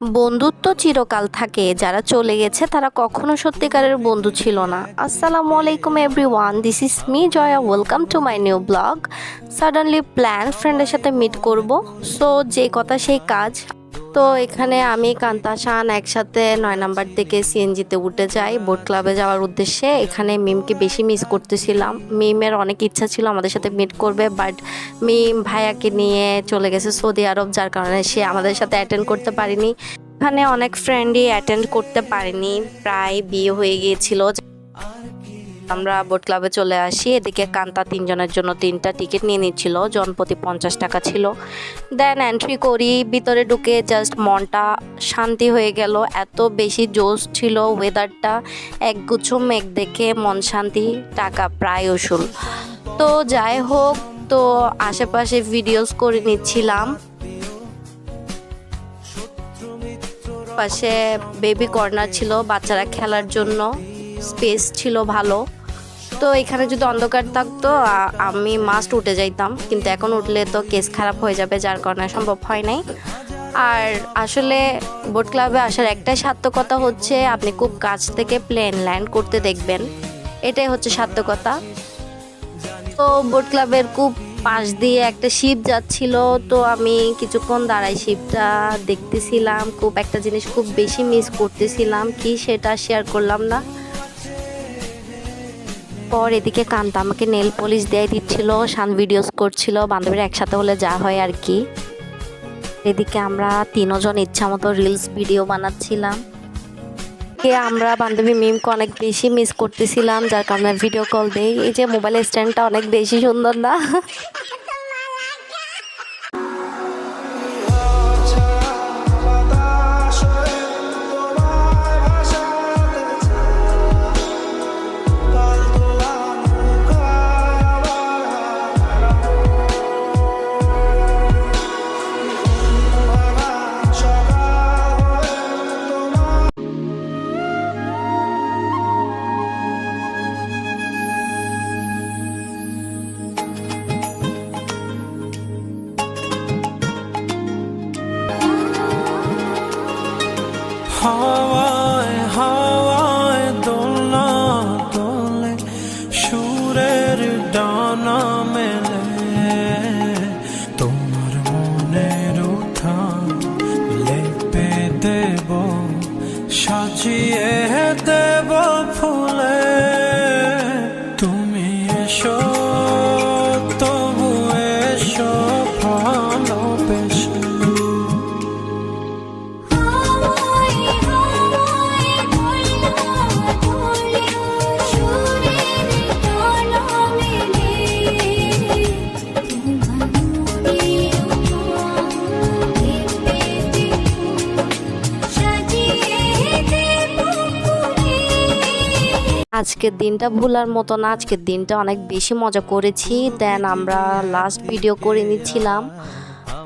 বন্ধুত্ব চিরকাল থাকে। যারা চলে গেছে, তারা কখনো সত্যিকারের বন্ধু ছিল না। আসসালামু আলাইকুম everyone this is me Joya welcome to my new blog suddenly plan ফ্রেন্ডের সাথে মিট করব। সো যে কথা, সেই কাজ তো এখানে আমি কান্তা শান একসাথে নয় নাম্বার থেকে সিএনজিতে উঠে যাই বোট ক্লাবে যাওয়ার উদ্দেশ্যে। এখানে মিমকে বেশি মিস করতেছিলাম। মিমের অনেক ইচ্ছা ছিল আমাদের সাথে মিট করবে বাট মিম ভাইয়াকে নিয়ে চলে গেছে সৌদি আরব, যার কারণে সে আমাদের সাথে অ্যাটেন্ড করতে পারেনি। এখানে অনেক ফ্রেন্ডই অ্যাটেন্ড করতে পারেনি। প্রায় বিয়ে হয়ে গিয়েছিল। আমরা বোট ক্লাবে চলে আসি। এদিকে কান্তা তিনজনের জন্য তিনটা টিকিট নিয়ে নিচ্ছিল। জনপ্রতি পঞ্চাশ টাকা ছিল। দেন এন্ট্রি করি। ভিতরে ঢুকে জাস্ট মনটা শান্তি হয়ে গেল। এত বেশি জোশ ছিল ওয়েদারটা একগুচ্ছ মেঘ দেখে মন শান্তি, টাকা প্রায় উসুল। তো যাই হোক, তো আশেপাশে ভিডিওস করে নিচ্ছিলাম। পাশে বেবি কর্নার ছিল, বাচ্চারা খেলার জন্য। স্পেস ছিল ভালো। তো এখানে যদি অন্ধকার থাকতো আমি মাস্ট উঠে যাইতাম। কিন্তু এখন উঠলে তো কেস খারাপ হয়ে যাবে, যার কারণে সম্ভব হয় নাই। আর আসলে বোট ক্লাবে আসার একটাই সার্থকতা হচ্ছে, আপনি খুব কাছ থেকে প্লেন ল্যান্ড করতে দেখবেন। এটাই হচ্ছে সার্থকতা। তো বোট ক্লাবের খুব পাশ দিয়ে একটা শিপ যাচ্ছিল, তো আমি কিছুক্ষণ দাঁড়াই শিপটা দেখতেছিলাম। খুব একটা জিনিস খুব বেশি মিস করতেছিলাম, কি সেটা শেয়ার করলাম না। পর এদিকে কান্তা আমাকে নেল পলিশ দেয় দিচ্ছিল সান ভিডিওস করছিল, বান্ধবীরা একসাথে হলে যা হয় আর কি। এদিকে আমরা তিনজন ইচ্ছা মতো রিলস ভিডিও বানাচ্ছিলাম। কে আমরা বান্ধবী মিমকে অনেক বেশি মিস করতেছিলাম, যার কারণে ভিডিও কল দেই। এই যে মোবাইল স্ট্যান্ডটা অনেক বেশি সুন্দর না? সাজিয়ে আজকের দিনটা ভুলার মতো না। আজকের দিনটা অনেক বেশি মজা করেছি। দেন আমরা লাস্ট ভিডিও করে নিচ্ছিলাম।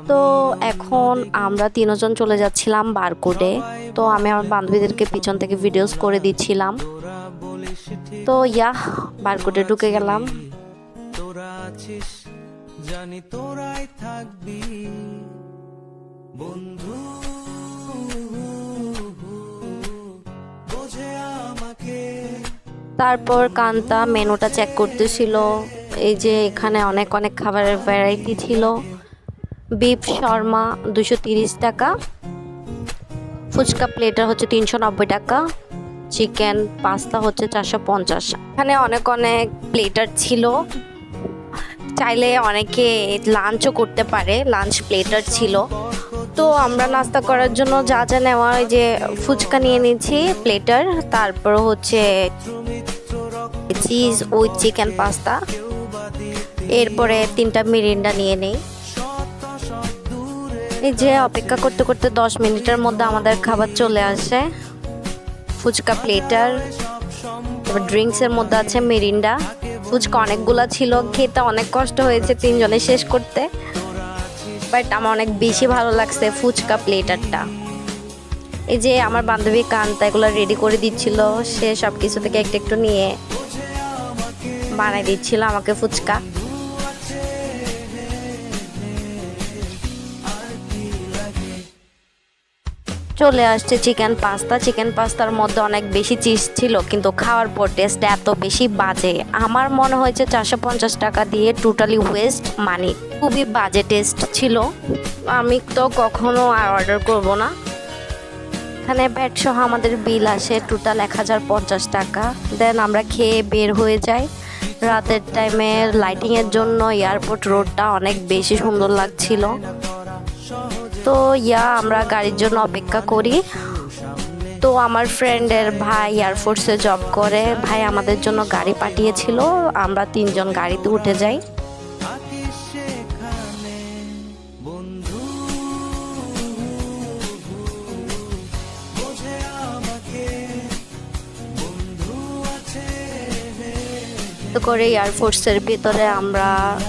তো এখন আমরা তিনজন চলে যাচ্ছিলাম বারকোডে তো আমি আমার বান্ধবীদেরকে পিছন থেকে ভিডিওস করে দিচ্ছিলাম। তো ইয়া বারকোডে ঢুকে গেলাম। জানি তোরাই থাকবি। তারপর কান্তা মেনুটা চেক করতেছিল। এই যে এখানে অনেক অনেক খাবারের ভ্যারাইটি ছিল। বিফ, শর্মা দুশো তিরিশ টাকা। ফুচকা প্লেটার হচ্ছে তিনশো নব্বই টাকা। চিকেন পাস্তা হচ্ছে চারশো পঞ্চাশ। এখানে অনেক অনেক প্লেটার ছিল। চাইলে অনেকে লাঞ্চও করতে পারে, লাঞ্চ প্লেটার ছিল। তো আমরা নাস্তা করার জন্য যা যা নেওয়া ওই যে ফুচকা নিয়ে নিয়েছি প্লেটার তারপর হচ্ছে চিজ উইথ চিকেন পাস্তা এরপরে তিনটা মিরিন্ডা নিয়ে নেই। এই যে অপেক্ষা করতে করতে দশ মিনিটের মধ্যে আমাদের খাবার চলে আসে। ফুচকা প্লেটার তারপর ড্রিঙ্কসের মধ্যে আছে মিরিন্ডা ফুচকা অনেকগুলা ছিল, খেতে অনেক কষ্ট হয়েছে তিনজনে শেষ করতে। বাট আমার অনেক বেশি ভালো লাগছে ফুচকা প্লেটারটা। এই যে আমার বান্ধবী কান্তা এগুলো রেডি করে দিচ্ছিল, সে সব কিছু থেকে একটু একটু নিয়ে বানাই দিচ্ছিল আমাকে ফুচকা। চলে আসছে চিকেন পাস্তা। চিকেন পাস্তার মধ্যে অনেক বেশি চিজ ছিল, কিন্তু খাওয়ার পর টেস্ট এত বেশি বাজে। আমার মনে হয়েছে চারশো পঞ্চাশ টাকা দিয়ে টোটালি ওয়েস্ট মানি খুবই বাজে টেস্ট ছিল। আমি তো কখনো আর অর্ডার করব না। এখানে ব্যাট সহ আমাদের বিল আসে টোটাল এক হাজার পঞ্চাশ টাকা। দেন আমরা খেয়ে বের হয়ে যাই। রাতের টাইমে লাইটিংয়ের জন্য এয়ারপোর্ট রোডটা অনেক বেশি সুন্দর লাগছিল। তো, ইয়া, আমরা গাড়ির জন্য অপেক্ষা করি। তো আমার ফ্রেন্ডের ভাই এয়ারফোর্সে জব করে। ভাই আমাদের জন্য গাড়ি পাঠিয়েছিল। আমরা তিনজন গাড়িতে উঠে যাই। করে এয়ারফোর্সের ভিতরে আমরা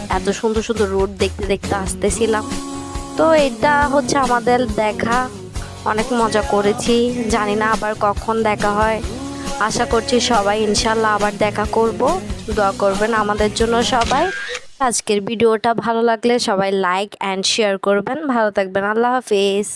এত সুন্দর সুন্দর রোড দেখতে দেখতে আসতেছিলাম। তো এটা হচ্ছে আমাদের দেখা। অনেক মজা করেছি। জানি না আবার কখন দেখা হয়। আশা করছি সবাই ইনশাল্লাহ আবার দেখা করব। দোয়া করবেন আমাদের জন্য সবাই। আজকের ভিডিওটা ভালো লাগলে সবাই লাইক অ্যান্ড শেয়ার করবেন। ভালো থাকবেন। আল্লাহ হাফিজ।